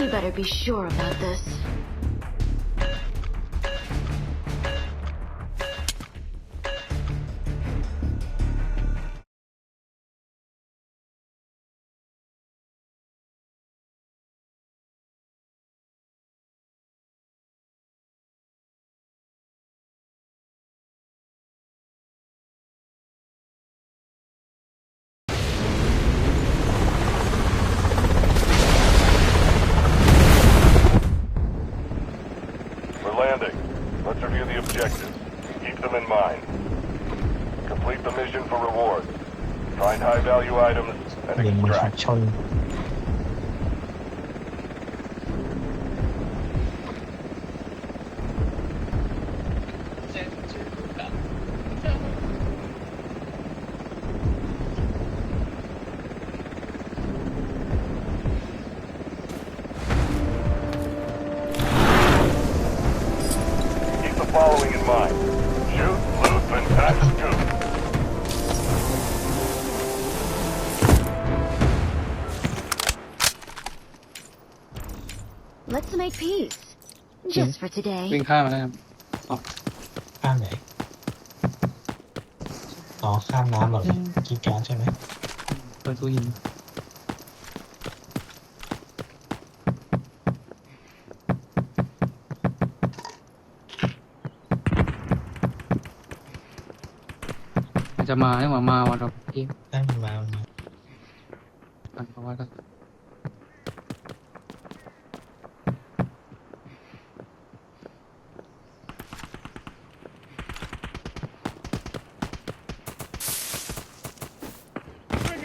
You better be sure about this. ยิงมั Let's make peace. Just for today. วิ่งข้ามมาแล้วครับอ๋อข้ามไหน อ๋อ ข้ามน้ำเหรอคีย์การ์ดใช่ไหมเปิดตู้ยิงมันจะมาเนี่ยมามาวันเราเองได้มันมามันมากันเพราะว่าก็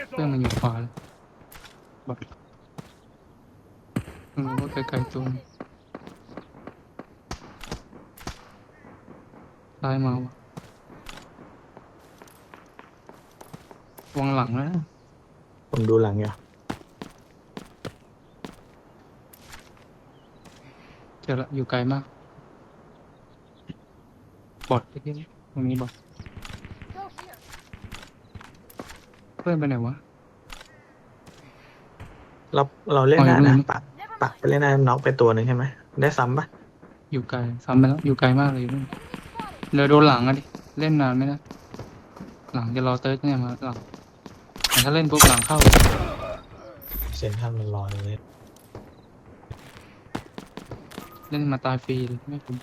เครื่องมันอยู่ขวาเลยบอกอืม ว่าไกลๆตัวนึงซ้ายมาวะวางหลังนะผมดูหลังอยู่เจอละอยู่ไกลมาก บอดไปที่นี่ตรงนี้บอดเพื่อนไปไหนวะ เราเราเล่นอ๋อได้อยู่นะนู่นปัก ปักไปเล่นได้น็อกไปตัวหนึ่งใช่ไหมได้ซ้ำปะอยู่ไกลซ้ำไปแล้วอยู่ไกลมากเลยอยู่นู่นเดี๋ยวโดนหลังอะดิเล่นนานไหมนะหลังจะรอเติร์ดเนี่ยมาหลังแต่ถ้าเล่นปุ๊บหลังเข้าเซนทันมันรอเลยเล่นมาตายฟรีเลยไม่คุ้ม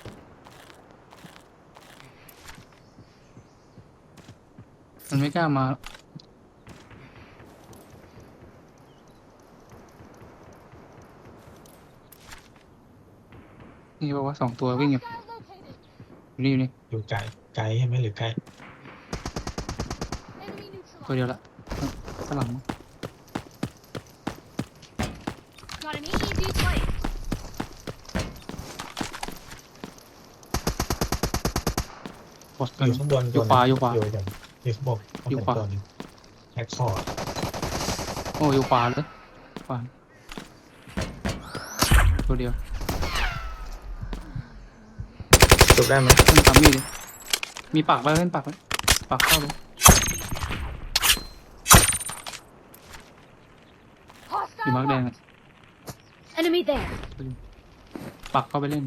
มันไม่กล้ามา นี่บอกว่าสองตัววิ่งอยู่อยู่นี่อยู่นี่อยู่ไกลไกลใช่ไหมหรือไกลตัวเดียวละข้างหลังมั้ง Got an EED place. บอดอตัวยู่ข้างบนอยู่ขวาอยู่ขวาอยู่อย่างอยู่ข้างบนข้างอยู่บนขวาตัวหนึงแฮกคอร์ดโอ้อยู่ขวาเลยขวาตัวเดียว จุดได้ไหมมันทำมีดเลยมีปากไว้เล่นปากไว้ปากเข้าเลยอยู่มาร์กแดงอะ Enemy there. ปักเข้าไปเล่น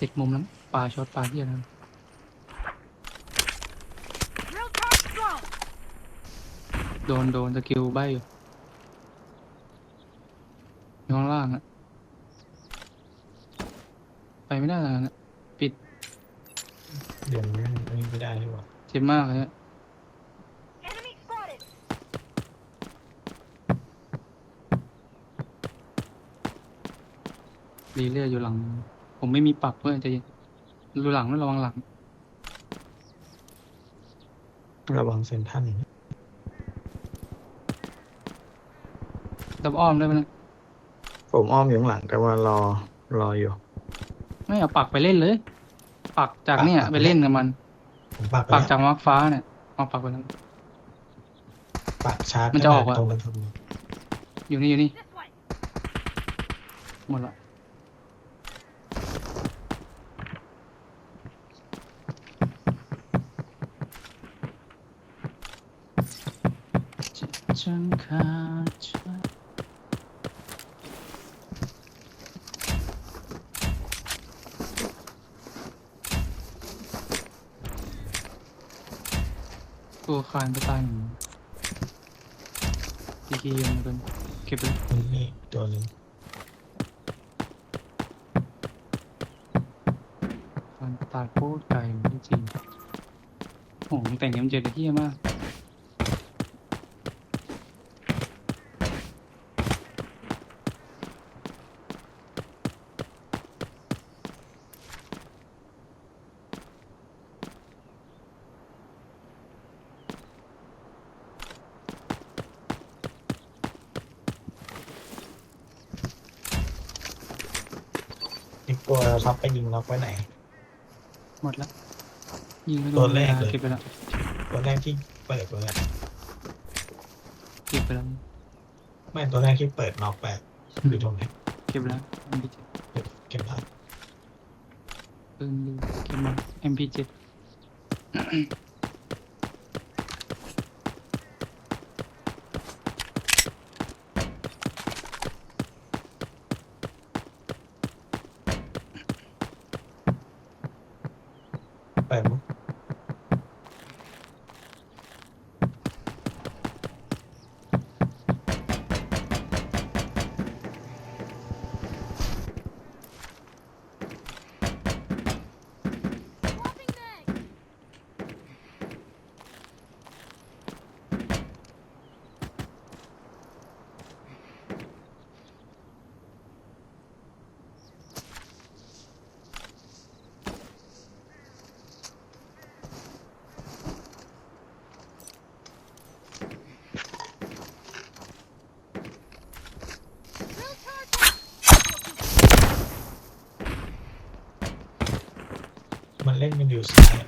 ติดมุมนั้นปลาช็อตปลาที่อะไร Drill charge strong. โดนโดนสกิลใบอยู่ อยู่ข้างล่างอะไปไม่ได้นะปิดเดี๋ยวนี้อันนี้ไม่ได้หรือเปล่าเจ็บมากเลยอะ Enemy spotted. รีเลืออยู่หลัง ผมไม่มีปักเพื่อนใจะยิงดูหลังด้วยระวังหลัง ระวังเซนทันดับอ้อมได้ไหมนะ ผมอ้อมอยู่ข้างหลังแต่ว่ารอรออยู่ ไม่เอาปักไปเล่นเลย ปักจากเนี่ยปัก ไปเล่นกับมัน ผมปักไปปักแล้วจากมาร์คฟ้าเนี่ยเอาปักไปแล้ว ปักชาร์จมันจะออกอะตรงนั้นครับอยู่นี่อยู่นี่ This way. หมดละ ฉันขาดใจ ตัวคานก็ตายหนึ่งทีกียังเป็นเก็บไปแล้วนี่นี่ตัวหนึงคานตายโคตรไกลจริงๆโอ้โหแต่งเอ็มเจ็ดเฮี้ยมาก อีก ตัวเราทับไปยิงล็อกไว้ไหน หมดแล้ว ยิงไปโดตัวนแรกเลย เก็บไปแล้วตัวแรกที่เปิดเลยเก็บไปแล้วไม่ตัวแรกที่เปิดน็อกไปอยู่ตรงไหนเก็บไปแล้ว MP7 เก็บเก็บได้ปืนดูเก็บมา MP7 มันเล่นกันอยู่ซ้ายอะ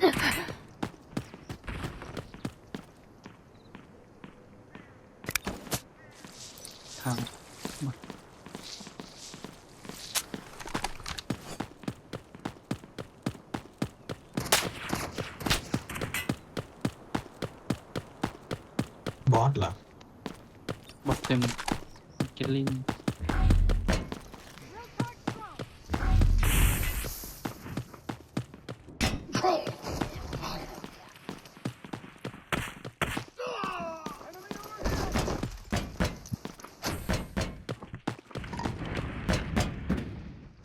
ทาง บอสเหรอ บอดเต็มเกลลิง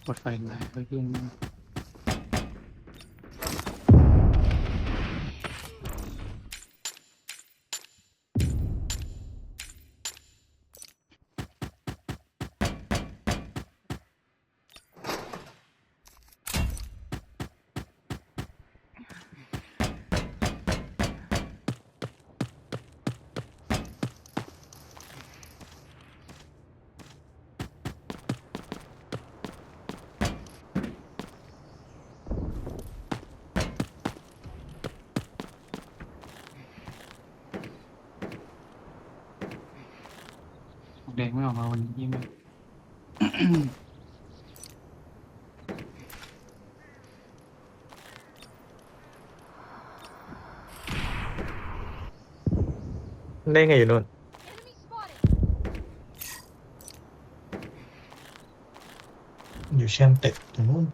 กดไฟไหลไปเพื่อนมากแดงไม่ออกมาวันนี้ยิ่งไหม เล่นกันอยู่นู่น อยู่เช่นตึกตรงนู้น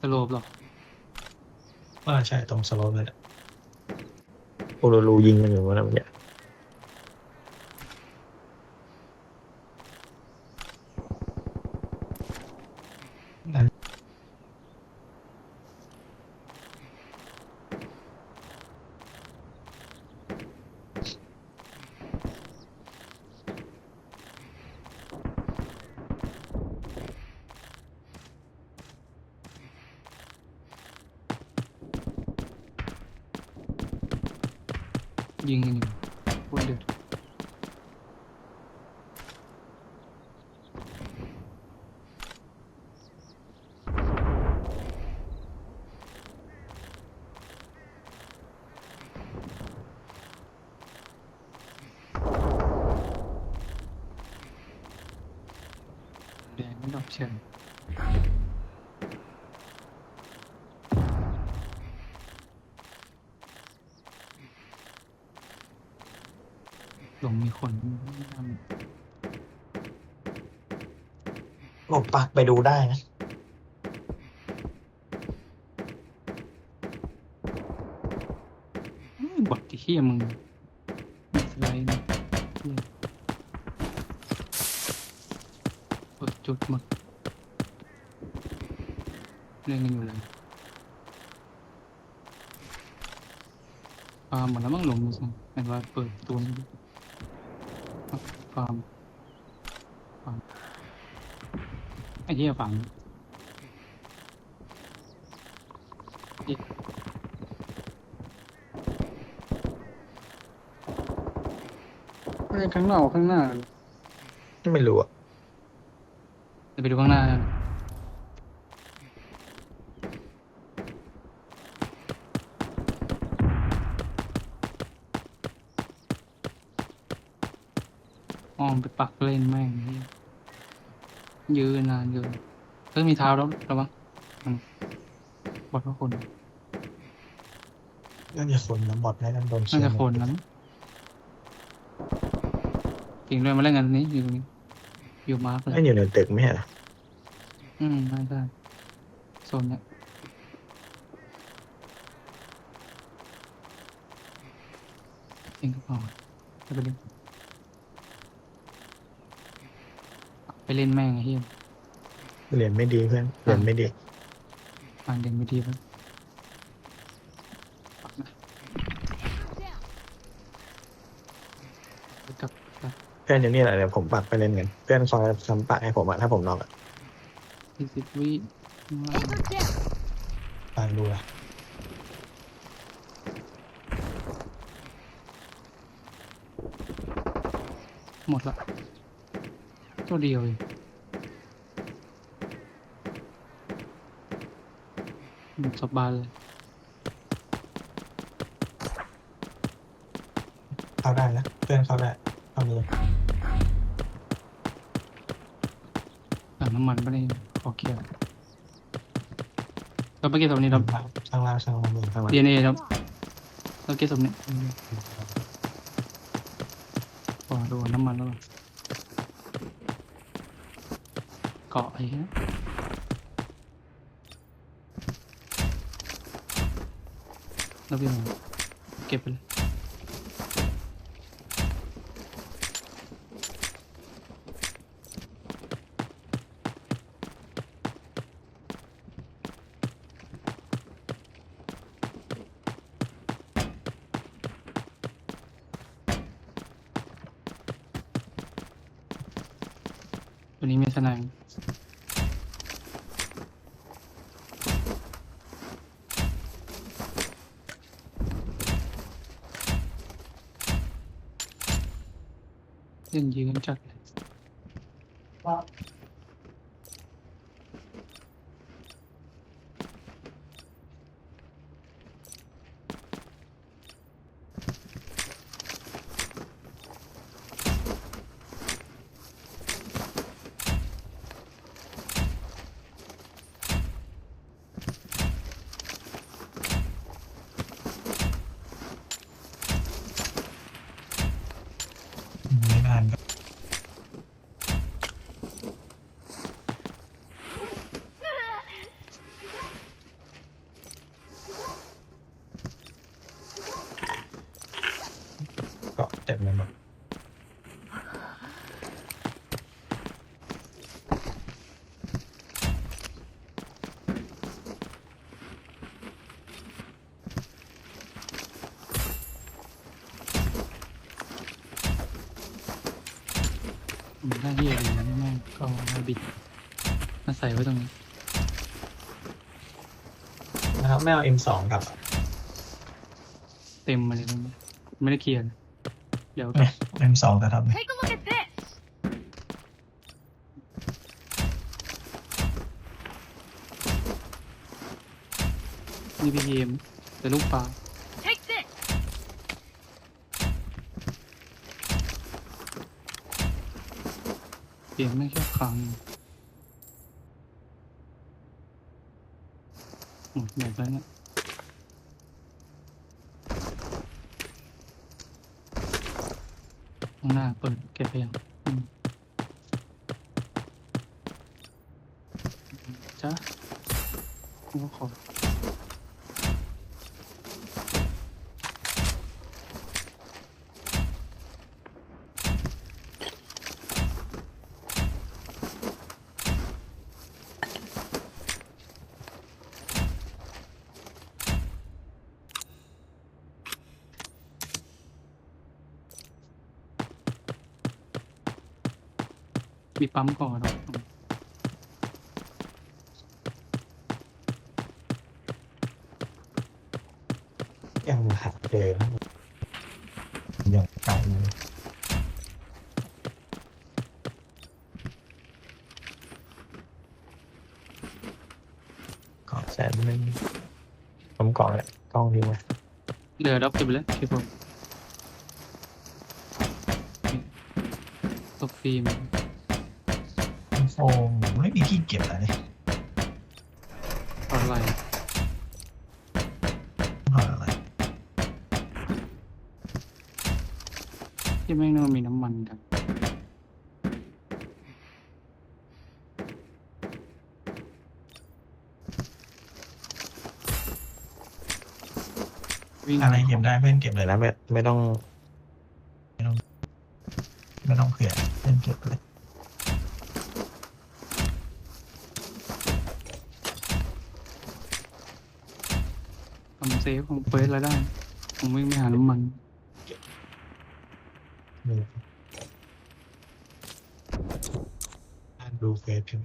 สโลบหรอว่าใช่ตรงสโลปเลยแหละโอโรลูยิงกันอยู่วะนะเมื่อกี้นั่น ยิงกันอยู่โคตรเดือด แดงไม่ดอกเชิญหลงมีคนผมปักไปดูได้นะอื้อบอดที่เฮียมึงไม่สไลด์นะเหี้ยกดจุดหมด เล่นกันอยู่เลยฟาร์มหมดแล้วมั้งหลงดูสิเห็นว่าเปิดตัวนี้ดิอะฟาร์มฟาร์มไอ้เหี้ยฟาร์มเอ๊ะเอ้ยข้างนอกข้างหน้า ไม่รู้อะเดี๋ยวไปดูข้างหน้ากันอ้อมไปปักเล่นแม่งนี่ยืนนานเกินเฮ้ยมีเท้าแล้วระวังอืมบอดทุกคนน่าจะคนนะบอดน่าจะโดนน่าจะคนนั้นจริงด้วยมาเล่นกันนี้อยู่ตรงนี้อยู่มาร์กเลยไม่อยู่ในตึกไม่ใช่เหรออืมได้ได้โซนเนี้ยเองก็พอไปเล่น ไปเล่นแม่งไอ้เหี้ยเหรียญไม่ดีเพื่อนเหรียญไม่ดีฟังเด่นไม่ดีแล้วปักนะกลับกลับเพื่อนอยู่นี่แหละเดี๋ยวผมปักไปเล่นกันเพื่อนคอยทำปักให้ผมอะถ้าผมนอกอะสี่สิบวิข้างล่าง Over down. ปักดูอะหมดละ ตัวเดียวเองหมดสบายเลยเข้าได้นะเพื่อนเข้าได้เข้าเลยถังน้ำมันไม่ได้ขอเคลียร์เราไปเก็บตรงนี้เราข้างล่างข้างล่างข้างล่างดีเอ็นเอครับเราเก็บตรงนี้พอดูน้ำมันแล้วก่อนเกาะไอ้เงี้ยแล้วพี่หมูเก็บไปเลย เล่นยืนจัดเลย ไม่นานก็ เกาะเต็มเลยหมดมันได้เหี้ยเลยนะแม่งก็เอามาบิดมาใส่ไว้ตรงนี้นะครับไม่เอา M2 กลับอะ เต็มมาเลยตรงนี้ไม่ได้เคลียร์นะ เดี๋ยวเนี่ย M2 จะทำไง Take a look at this. นี่พีเมแต่ลูกปลา Take this. เกมไม่งแค่ครั้งหมดแบบแล้วเนี่ย ข้างหน้าเปิดเก็บไปยังอืมจ้ากูก็ขอ มี ปั๊มก่อนเนาะยังหาเจอนะยังเก่าอยู่เกาะแสนหนึ่งผมเกาะเลยกล้องทิ้งไว้เดี๋ยวรับเก็บไปเลยพี่ผมตกฟิล์ม โฟมไม่มีที่เก็บอะไรเลยอะไรหาอะไรที่แม่งนึกว่ามีน้ำมันกันวิ่งอะไรเก็บได้เพื่อนเก็บเลยนะไม่ไม่ต้อง ไม่ต้องไม่ต้องเผื่อเพื่อนเก็บเลย ทำเซฟของเฟสอะไรได้ ผมวิ่งไปหาน้ำมันมืออ่านดูเฟซกัน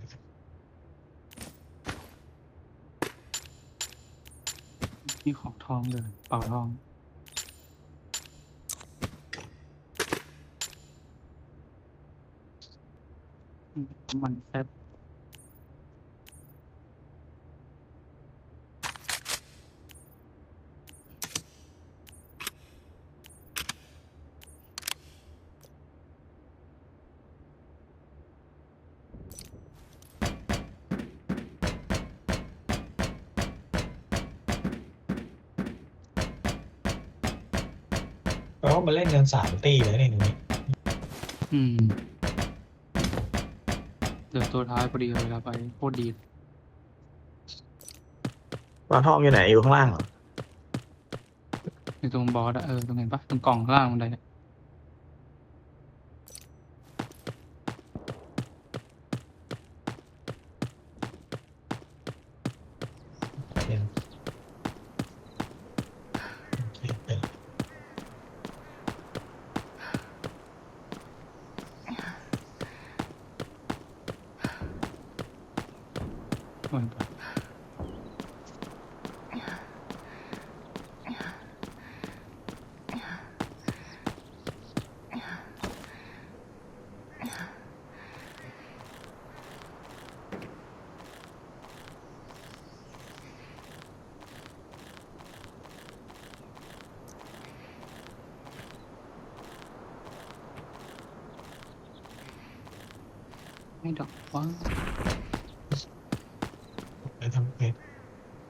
มีของทองเลยเป่าทองอืมน้ำมันแฟบ เพราะว่ามาเล่นกันสามตีเลยในนี้อืมเหลือตัวท้ายพอดีเวลาไปโคตรดีปลาทองอยู่ไหนอยู่ข้างล่างเหรอในตรงบอสอะเออตรงไหนปะตรงกล่องข้างล่างบันไดอะเดี๋ยวโอเคเป็น ตรงไหนปะ ไม่ดอกว่าไปทำเพจ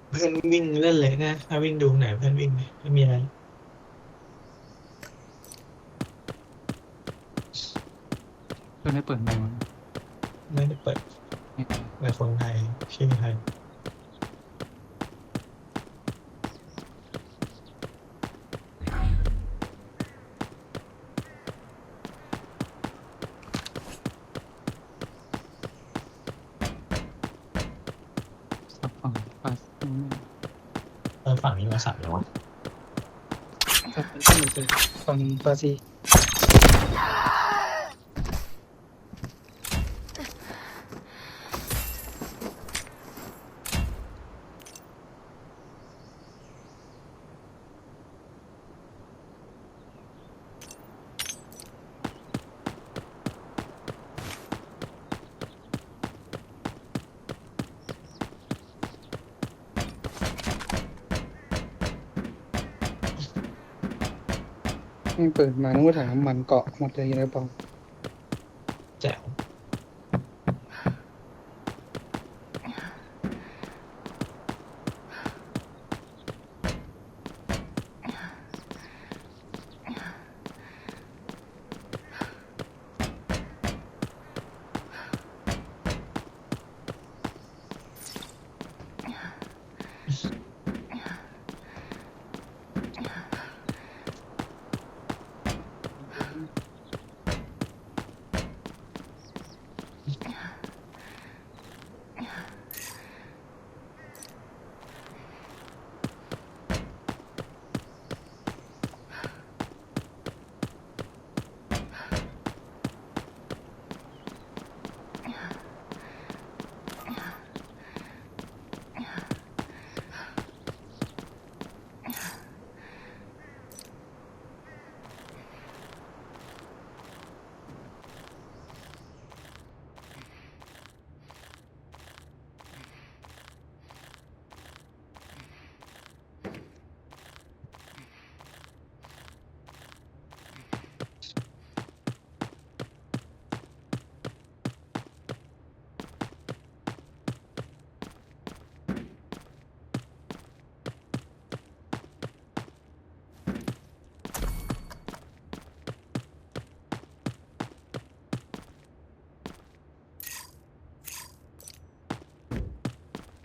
เพื่อนวิ่งเล่นเลยนะ ถ้าวิ่งดูไหนเพื่อนวิ่งเลยไม่มีอะไรเพื่อนให้เปิดไมค์วะไม่ได้เปิดไม่ในคนไทยชื่อไทย สับฝั่งปัส เออฝั่งนี้มาสั่งแล้ววะ ฝั่งบราซิ ลนี่เปิดมานึกว่าถังน้ำมันเกาะหมดเลยอยู่ในกระเป๋า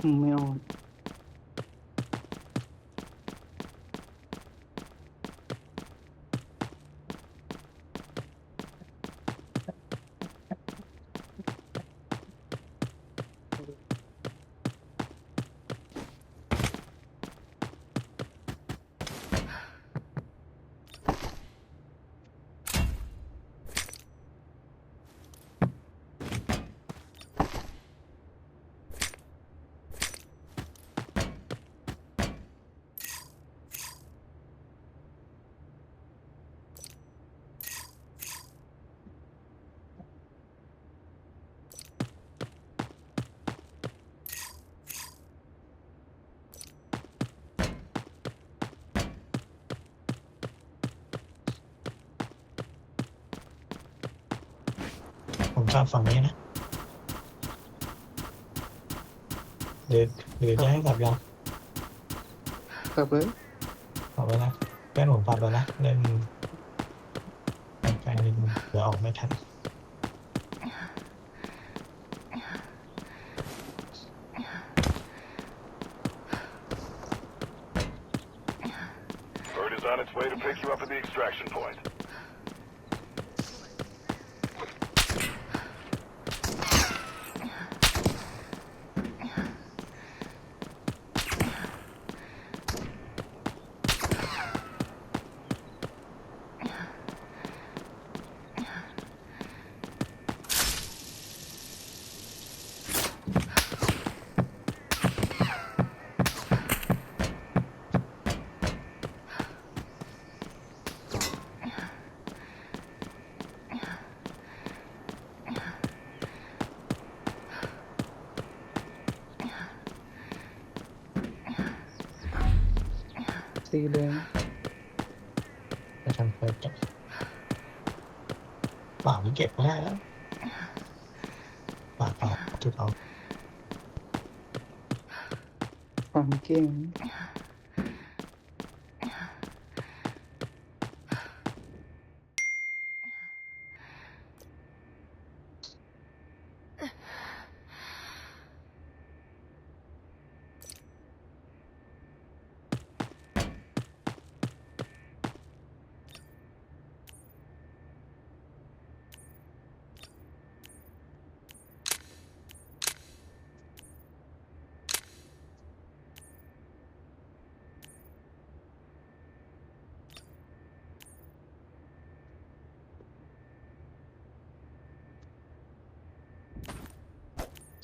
อืม ไม่เอาผมชอบฝั่งนี้นะเดี๋ยวเดี๋ยวจะให้กลับยังกลับเลยกลับไปนะแป้นผมปัดแล้วนะเล่นแฟนนิดนึงเดี๋ยวออกไม่ทัน สีแดงไปทำเฟิร์สก่อนเปล่ามันเก็บไม่ได้แล้วเปล่าเปล่าจุดเอาฝั่งเก้ง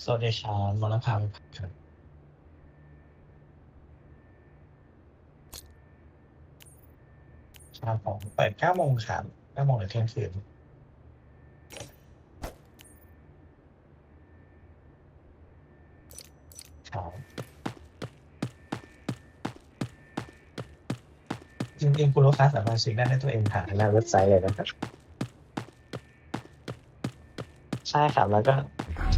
สวัสดีครับมอลพาไปพักครับชาของเปิดเก้าโมงครับเก้าโมงถึงเที่ยงคืนครับจริงๆคุณลูกค้าสามารถซื้อได้ด้วยตัวเองผ่านหน้าเว็บไซต์เลยนะครับ ใช่ครับแล้วก็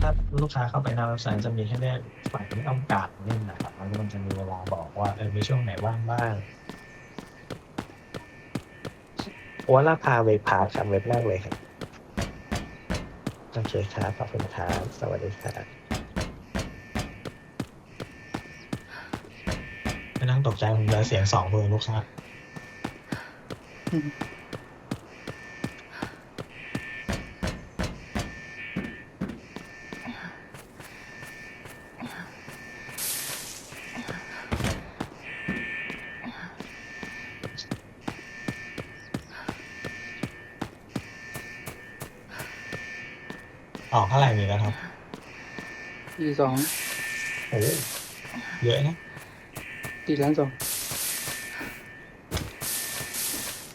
ถ้าลูกค้าเข้าไปหน้าเว็บไซต์จะมีให้เลือกฝ่ายที่ต้องการเล่นนะครับแล้วมันจะมีเวลาบอกว่าเออมีช่วงไหนว่างบ้างวัลาพาเวพาครับเว็บแรกเลยครับโอเคครับขอบคุณครับสวัสดีครับไม่ต้องตกใจผมเลยเสียงสองเบอร์ลูกค้า ออกเท่าไหร่นี่นะครับสี่สองโอ้เยอะนะสี่ล้านสอง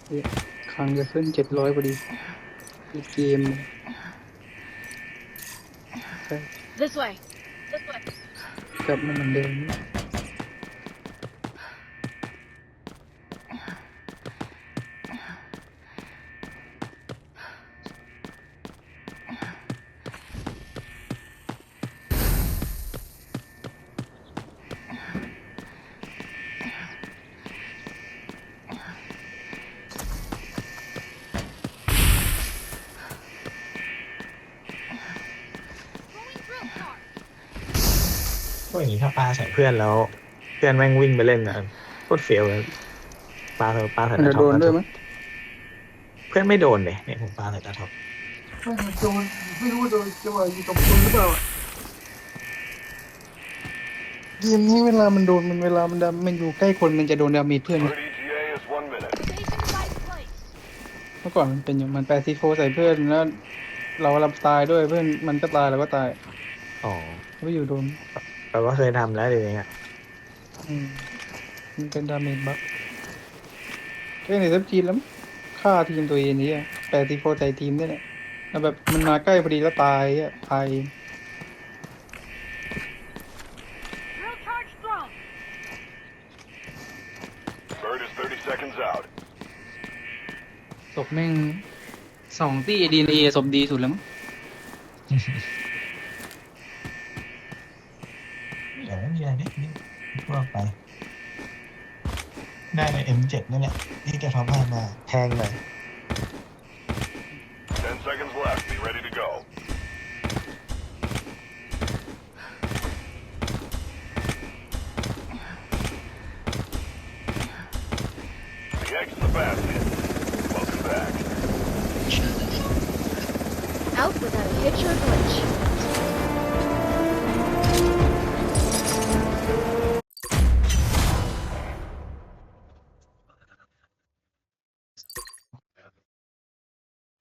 เฮ้ยครั้งจะขึ้นเจ็ดร้อยพอดีอีกเกมใช่ This way. This way. กลับมาเหมือนเดิม พวกอย่างนี้ถ้าปลาใส่เพื่อนแล้ว เพื่อนแม่งวิ่งไปเล่นนะโคตรเฟี้ยวเลยปลาเถอะปลาใส่มันตาจะท็อโดปนด้วยมั้ยเพื่อนไม่โดนเลยเนี่ยผมปลาใส่ตาท็อปไม่โดนไม่รู้ว่าโดนจะว่าอยู่กับคนหรือเปล่าเกมนี้เวลามันโดนมันเวลามันดามันอยู่ใกล้คนมันจะโดนดาเมจเพื่อน Third ETA is one minute. Station right place. เมื่อก่อนมันเป็นอย่างมันแปดซีโฟใส่เพื่อนแล้ว เรารับตายด้วยเพื่อนมันก็ตายเราก็ตายอ๋อไม่อยู่โดน เราก็เคยทำแล้วเดี๋ยวนี้อะอืมมันเป็นดาเมจบัคแค่ในเซฟจีนแล้วมั้งฆ่าทีมตัวเองนี่แปดซีโฟใส่ทีมนี่แหละแล้วแบบมันมาใกล้พอดีแล้วตายอะตาย Drill charge thrown. Bird is 30 seconds out. ศพแม่งสองที่ดีเอศพดีสุดแล้วมั้ง ใน M7 นั่นแหละที่แกทำให้มาแพงหน่อย